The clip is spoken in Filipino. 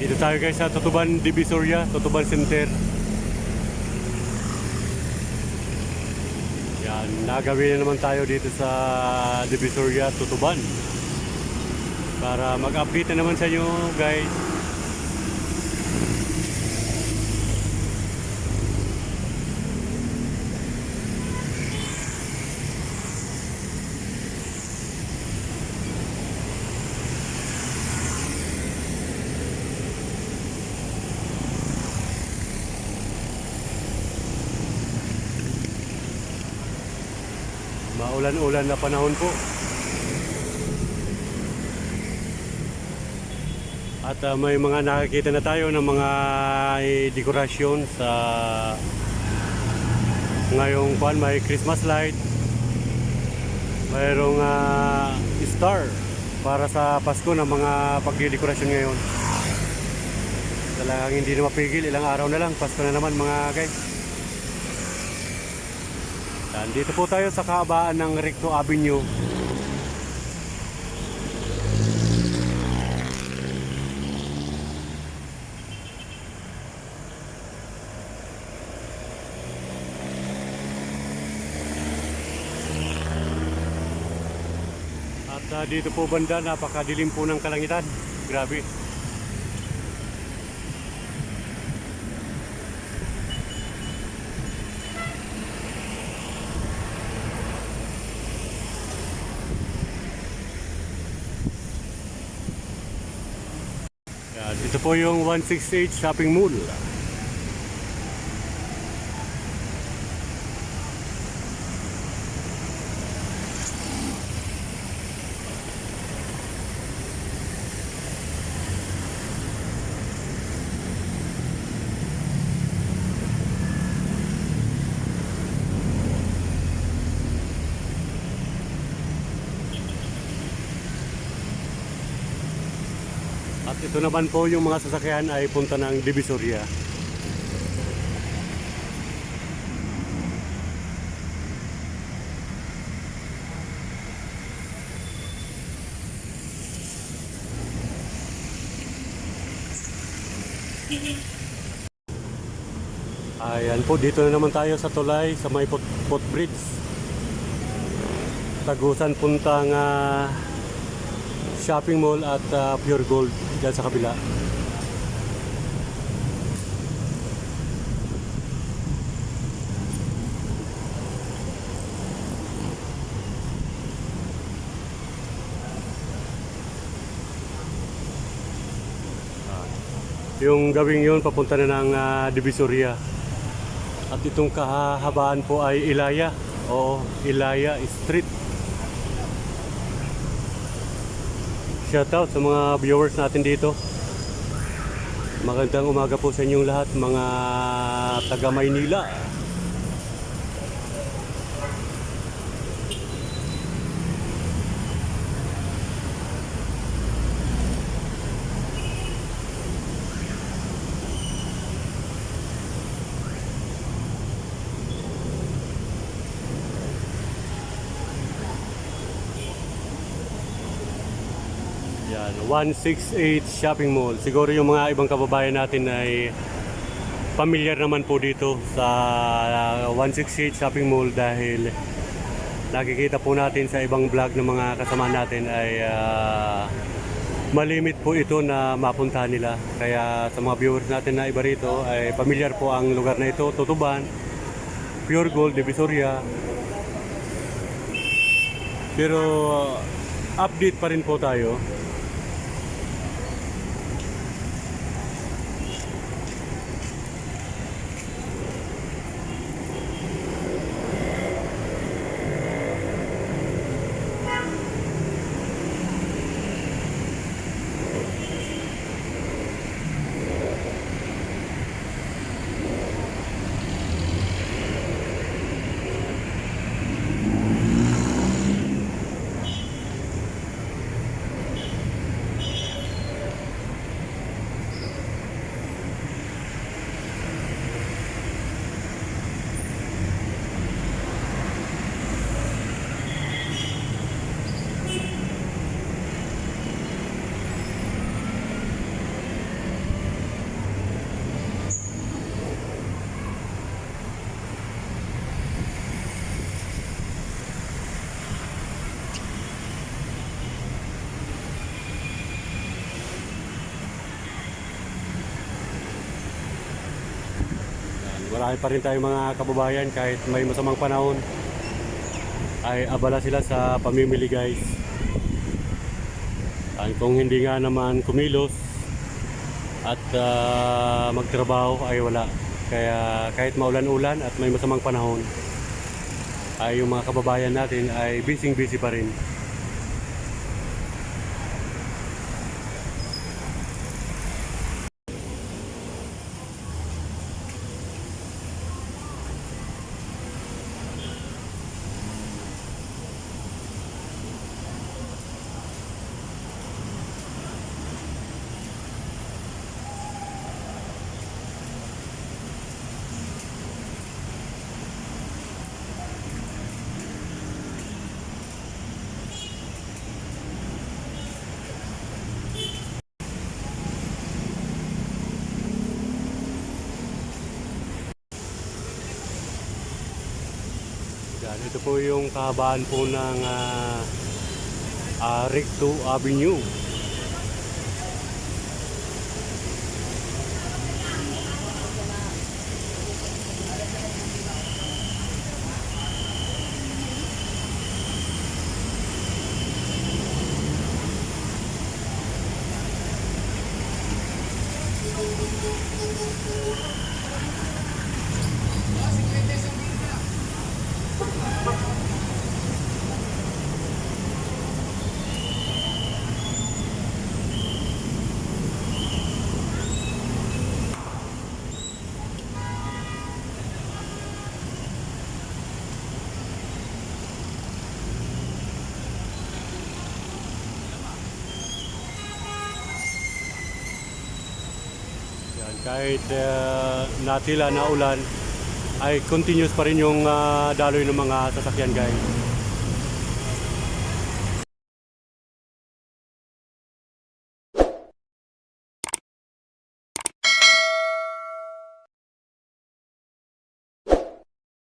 Dito tayo guys sa Tutuban Divisoria, Tutuban Center. Yan, nagawin na naman tayo dito sa Divisoria, Tutuban. Para mag-update na naman sa inyo guys. Maulan-ulan na panahon po. At ah, may mga nakakita na tayo ng mga eh, dekorasyon sa ngayong kwan may Christmas light. Mayroong ah, star para sa Pasko ng mga pagdidekorasyon ngayon. Talagang hindi na mapigil, ilang araw na lang, Pasko na naman mga guys. Yan, dito po tayo sa kahabaan ng Recto Avenue. At ah, dito po banda, napakadilim po ng kalangitan. Grabe. Yan, ito po yung 168 Shopping Mall. Ito naman po yung mga sasakyan ay punta ng Divisoria. Ayan po, dito na naman tayo sa tulay sa may foot, footbridge. Tagusan puntang ah, shopping mall at ah, Pure Gold dyan sa kabila. Yung gawing yun papunta na ng ah, Divisoria. At itong kahabaan po ay Ilaya. Oo, Ilaya Street. Shoutout sa mga viewers natin dito. Magandang umaga po sa inyong lahat, mga taga Maynila. Yan, 168 Shopping Mall. Siguro yung mga ibang kababayan natin ay familiar naman po dito sa uh, 168 Shopping Mall dahil nakikita po natin sa ibang vlog ng mga kasama natin ay ah, malimit po ito na mapuntahan nila. Kaya sa mga viewers natin na iba rito ay familiar po ang lugar na ito, Tutuban, Pure Gold, Divisoria. Pero update pa rin po tayo. Marami pa rin tayong mga kababayan kahit may masamang panahon ay abala sila sa pamimili guys. At kung hindi nga naman kumilos at ah, magtrabaho ay wala. Kaya kahit maulan-ulan at may masamang panahon ay yung mga kababayan natin ay busy-busy pa rin. Yan, ito po yung kahabaan po ng uh, uh, Recto Avenue. Kahit uh, natila na ulan, ay continuous pa rin yung ah, daloy ng mga sasakyan guys.